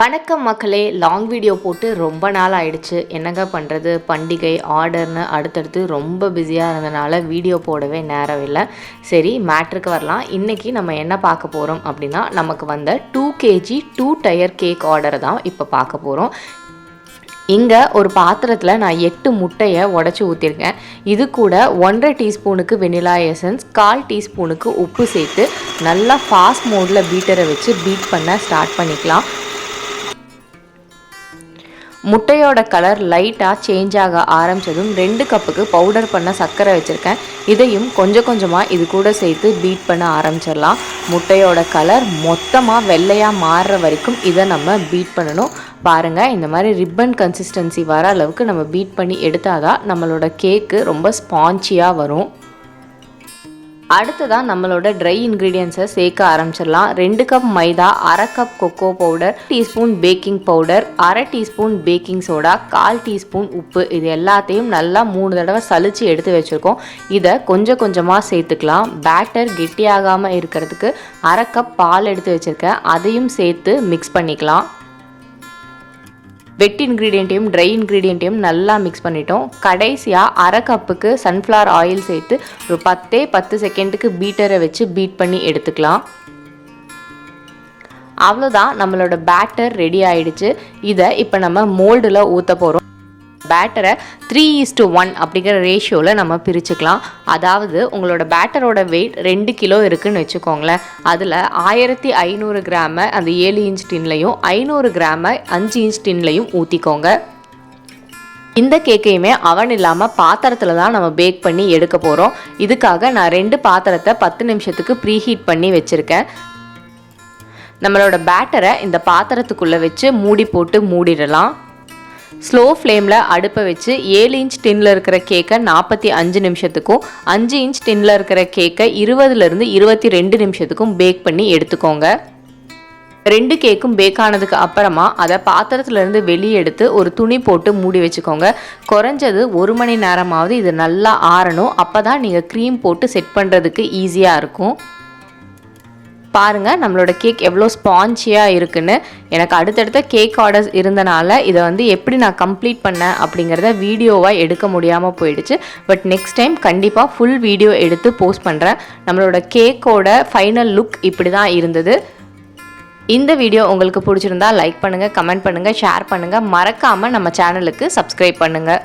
வணக்கம் மக்களே long video போட்டு ரொம்ப நாள் ஆயிடுச்சு. என்னங்க பண்ணுறது பண்டிகை ஆர்டர்னு அடுத்தடுத்து ரொம்ப பிஸியாக இருந்தனால வீடியோ போடவே நேரம் இல்லை. சரி மேட்ருக்கு வரலாம். இன்றைக்கி நம்ம என்ன பார்க்க போகிறோம் அப்படின்னா நமக்கு வந்த two KG two tier cake ஆர்டரை தான் இப்போ பார்க்க போகிறோம் இங்கே ஒரு பாத்திரத்தில் நான் எட்டு முட்டையை உடச்சி ஊற்றிருக்கேன் இது கூட ஒன்றரை டீஸ்பூனுக்கு வெனிலா எசன்ஸ் கால் டீஸ்பூனுக்கு உப்பு சேர்த்து நல்லா ஃபாஸ்ட் மோடில் பீட்டரை வச்சு பீட் பண்ண ஸ்டார்ட் பண்ணிக்கலாம். முட்டையோட கலர் லைட்டாக சேஞ்ச் ஆக ஆரம்பித்ததும் ரெண்டு கப்புக்கு பவுடர் பண்ண சர்க்கரை வச்சுருக்கேன். இதையும் கொஞ்சம் கொஞ்சமாக இது கூட சேர்த்து பீட் பண்ண ஆரம்பிச்சிடலாம். முட்டையோட கலர் மொத்தமாக வெள்ளையாக மாறுற வரைக்கும் இதை நம்ம பீட் பண்ணணும். பாருங்கள் இந்த மாதிரி ரிப்பன் கன்சிஸ்டன்சி வர அளவுக்கு நம்ம பீட் பண்ணி எடுத்தாதான் நம்மளோட கேக்கு ரொம்ப ஸ்பான்ச்சியாக வரும். அடுத்ததாக நம்மளோட ட்ரை இன்க்ரீடியன்ஸை சேர்க்க ஆரம்பிச்சிடலாம். ரெண்டு கப் மைதா அரை cup cocoa powder teaspoon baking powder அரை டீஸ்பூன் பேக்கிங் சோடா கால் டீஸ்பூன் உப்பு. இது எல்லாத்தையும் நல்லா மூணு தடவை சலிச்சு எடுத்து வச்சுருக்கோம். இதை கொஞ்சம் கொஞ்சமாக சேர்த்துக்கலாம். பேட்டர் கெட்டியாகாமல் இருக்கிறதுக்கு அரை கப் பால் எடுத்து வச்சுருக்கேன். அதையும் சேர்த்து மிக்ஸ் பண்ணிக்கலாம். வெட் இன்க்ரீடியண்ட்டையும் ட்ரை இன்க்ரீடியண்ட்டையும் நல்லா மிக்ஸ் பண்ணிட்டோம். கடைசியாக அரை கப்புக்கு சன்ஃப்ளவர் ஆயில் சேர்த்து ஒரு பத்தே பத்து செகண்டுக்கு பீட்டரை வச்சு பீட் பண்ணி எடுத்துக்கலாம். அவ்வளோதான் நம்மளோட பேட்டர் ரெடி ஆயிடுச்சு. இதை இப்போ நம்ம மோல்டில் ஊற்ற போகிறோம் பேட்டரை த்ரீ இஸ் டு ஒன் அப்படிங்கிற ரேஷியோவில் நம்ம பிரிச்சுக்கலாம். அதாவது உங்களோட பேட்டரோட வெயிட் ரெண்டு கிலோ இருக்குதுன்னு வச்சுக்கோங்களேன். அதில் ஆயிரத்தி ஐநூறு கிராமை அந்த ஏழு இன்ச் டின்லையும் ஐநூறு கிராமை அஞ்சு இன்ச் டின்லையும் ஊற்றிக்கோங்க இந்த கேக்கையுமே அவன் இல்லாமல் பாத்திரத்தில் தான் நம்ம பேக் பண்ணி எடுக்க போகிறோம் இதுக்காக நான் ரெண்டு பாத்திரத்தை பத்து நிமிஷத்துக்கு ப்ரீஹீட் பண்ணி வச்சுருக்கேன். நம்மளோட பேட்டரை இந்த பாத்திரத்துக்குள்ளே வச்சு மூடி போட்டு மூடிடலாம். ஸ்லோ ஃப்ளேமில் அடுப்பை வச்சு ஏழு இன்ச் டின்னில் இருக்கிற கேக்கை நாற்பத்தி அஞ்சு நிமிஷத்துக்கும் அஞ்சு இன்ச் டின்னில் இருக்கிற கேக்கை இருபதுலேருந்து இருபத்தி ரெண்டு நிமிஷத்துக்கும் பேக் பண்ணி எடுத்துக்கோங்க. ரெண்டு கேக்கும் பேக் ஆனதுக்கு அப்புறமா அதை பாத்திரத்துலேருந்து வெளியே எடுத்து ஒரு துணி போட்டு மூடி வச்சுக்கோங்க. குறைஞ்சது ஒரு மணி நேரமாவது இது நல்லா ஆறணும். அப்போ தான் நீங்கள் க்ரீம் போட்டு செட் பண்ணுறதுக்கு ஈஸியாக இருக்கும். பாருங்கள் நம்மளோட கேக் எவ்வளோ ஸ்பான்ச்சியாக இருக்குன்னு. எனக்கு அடுத்தடுத்த கேக் ஆர்டர்ஸ் இருந்தனால இதை வந்து எப்படி நான் கம்ப்ளீட் பண்ணேன் அப்படிங்கிறத வீடியோவாக எடுக்க முடியாமல் போயிடுச்சு. பட் நெக்ஸ்ட் டைம் கண்டிப்பாக ஃபுல் வீடியோ எடுத்து போஸ்ட் பண்ணுறேன் நம்மளோட கேக்கோட ஃபைனல் லுக் இப்படி தான் இருந்தது. இந்த வீடியோ உங்களுக்கு பிடிச்சிருந்தா லைக் பண்ணுங்கள் கமெண்ட் பண்ணுங்கள் ஷேர் பண்ணுங்கள் மறக்காமல் நம்ம சேனலுக்கு சப்ஸ்கிரைப் பண்ணுங்கள்